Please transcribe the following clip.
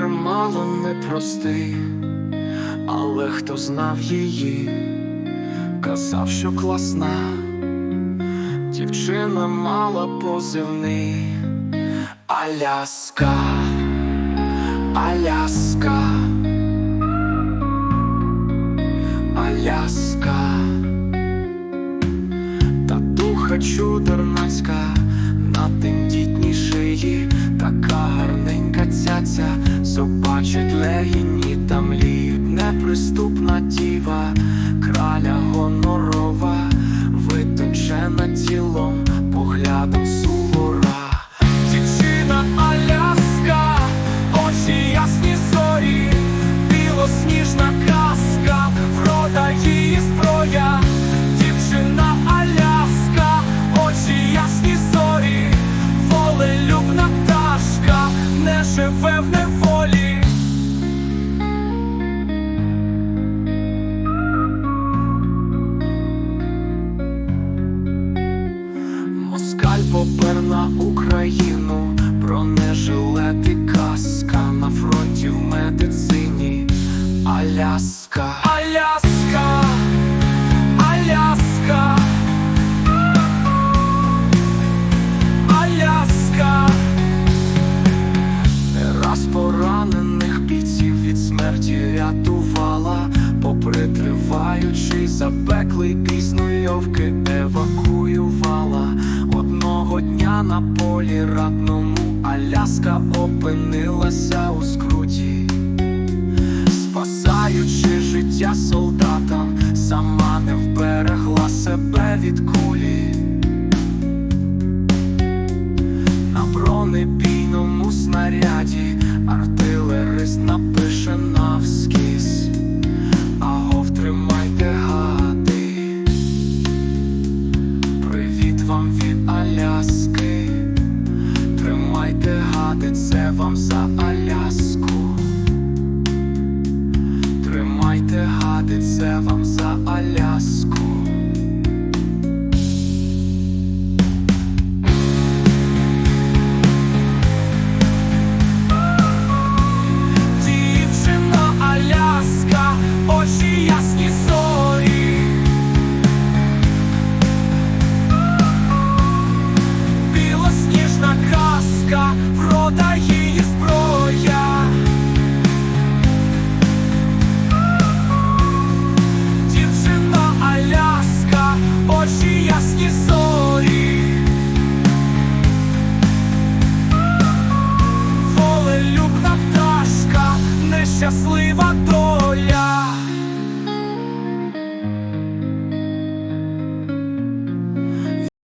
мало непростий, але хто знав її, казав, що класна, дівчина мала позивний Аляска, Аляска, Аляска, татуха чудернацька на тендітній собачить легіні та мліб, неприступна діва, краля гонорова, витончена тілом, поглядом сувора. Дівчина Аляска, очі ясні зорі, білосніжна казка, врода її зброя. Дівчина Аляска, очі ясні зорі, волелюбна пташка, не живе в неволі. На Україну, бронежилети казка. На фронті в медицині. Аляска, Аляска, Аляска, Аляска, не раз поранених бійців від смерті рятувала, попри триваючий запеклий нульовки евакуювала. На полі ратному Аляска опинилася у скруті, спасаючи життя солдатам, сама не вберегла себе від кулі. На бронебійному снаряді артилерист напише I'm sorry.